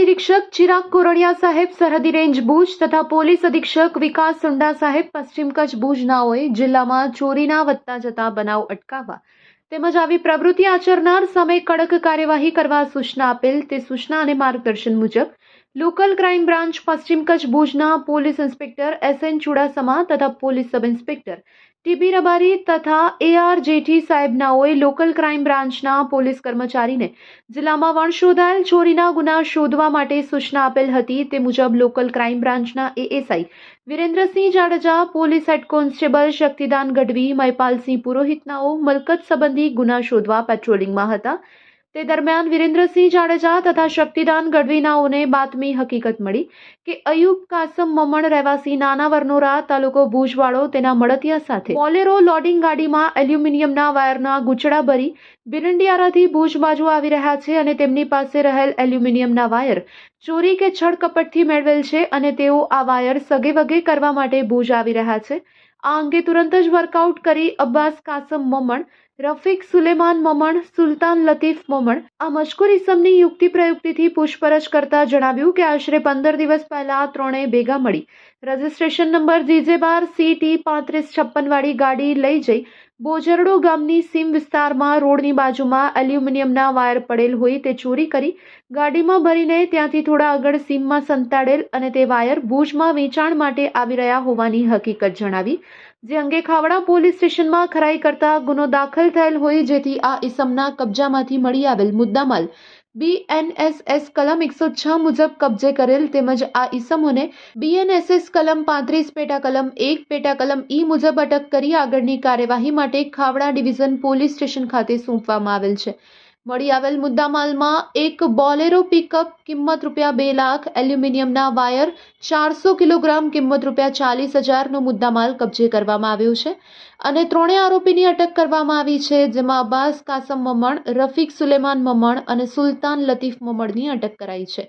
અધિક્ષક ચિરાગ કોરડિયા સાહેબ સરહદી રેન્જ ભુજ તથા પોલીસ અધિક્ષક વિકાસ સુંડા સાહેબ પશ્ચિમ કચ્છ ભુજનાઓએ જિલ્લામાં ચોરીના વધતા જતા બનાવ અટકાવવા તેમજ આવી પ્રવૃત્તિ આચરનાર સામે કડક કાર્યવાહી કરવા સૂચના આપેલ તે સૂચના અને માર્ગદર્શન મુજબ લોકલ ક્રાઇમ બ્રાન્ચ પશ્ચિમ કચ્છ ભુજના police inspector S N Chudasama તથા police sub inspector TB Rabari તથા એઆર જેઠી સાહેબનાઓએ લોકલ ક્રાઇમ બ્રાન્ચના પોલીસ કર્મચારીને જિલ્લામાં વણશોધાયેલ ચોરીના ગુના શોધવા માટે સૂચના આપેલ હતી. તે મુજબ લોકલ ક્રાઇમ બ્રાન્ચના ASI Virendrasinh Jadeja, police head constable Shaktidan Gadhvi, Maypalsinh પુરોહિતનાઓ, મલકત સંબંધી ગુના શોધવા પેટ્રોલિંગમાં હતા. તે દરમિયાન વિરેન્દ્રસિંહ જાડેજા તથા શક્તિદાન ગઢવીનાઓને બાતમી હકીકત મળી કે અયુબ કાસમ મમણ રહેવાસી નાના વરનોરા તાલુકો ભુજવાળો તેના મળતિયા સાથે બોલેરો લોડિંગ ગાડીમાં એલ્યુમિનિયમના વાયરના ગુચડા ભરી બિરંડિયારાથી ભુજ બાજુ આવી રહ્યા છે અને તેમની પાસે રહેલ એલ્યુમિનિયમના વાયર ચોરી કે છળકપટથી મેળવેલ છે અને તેઓ આ વાયર સગે વગે કરવા માટે ભુજ આવી રહ્યા છે. આ અંગે તુરંત જ વર્કઆઉટ કરી અબ્બાસ કાસમ મમણ, રફીક સુલેમાન મમણ, સુલતાન લતીફ મમણ, આ મજકૂર ઇસમની યુક્તિ પ્રયુક્તિથી પૂછપરછ કરતા જણાવ્યું કે આશરે પંદર દિવસ પહેલા આ ત્રણેય ભેગા મળી. રજિસ્ટ્રેશન નંબર જીજે બાર સી ટી પાંત્રીસ છપ્પનવાળી ગાડી લઈ જઈ બોજરડો ગામની સીમ વિસ્તારમાં રોડની બાજુમાં એલ્યુમિનિયમના વાયર પડેલ હોય તે ચોરી કરી ગાડીમાં ભરીને ત્યાંથી થોડા આગળ સીમમાં સંતાડેલ અને તે વાયર ભુજમાં વેચાણ માટે આવી રહ્યા હોવાની હકીકત જણાવી. જે અંગે ખાવડા પોલીસ સ્ટેશનમાં ખરાઈ કરતા ગુનો દાખલ થયેલ હોય જેથી આ ઇસમના કબજામાંથી મળી આવેલ મુદ્દામાલ બીએનએસએસ કલમ એકસો છ મુજબ કબજે કરેલ તેમજ આ ઇસમોને બીએનએસએસ કલમ પાંત્રીસ પેટા કલમ એક પેટા કલમ ઈ મુજબ અટક કરી આગળની કાર્યવાહી માટે ખાવડા ડિવિઝન પોલીસ સ્ટેશન ખાતે સોંપવામાં આવેલ છે. મળી આવેલ મુદ્દામાલમાં એક બોલેરો પિકઅપ કિંમત રૂપિયા બે લાખ, એલ્યુમિનિયમના વાયર ચારસો કિલોગ્રામ કિંમત રૂપિયા ચાલીસ હજારનો મુદ્દામાલ કબજે કરવામાં આવ્યો છે અને ત્રણેય આરોપીની અટક કરવામાં આવી છે, જેમાં અબ્બાસ કાસમ મમણ, રફીક સુલેમાન મમણ અને સુલતાન લતીફ મમણની અટક કરાઈ છે.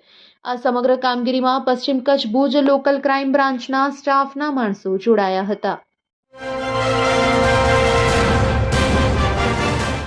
આ સમગ્ર કામગીરીમાં પશ્ચિમ કચ્છ ભુજ લોકલ ક્રાઇમ બ્રાન્ચના સ્ટાફના માણસો જોડાયા હતા.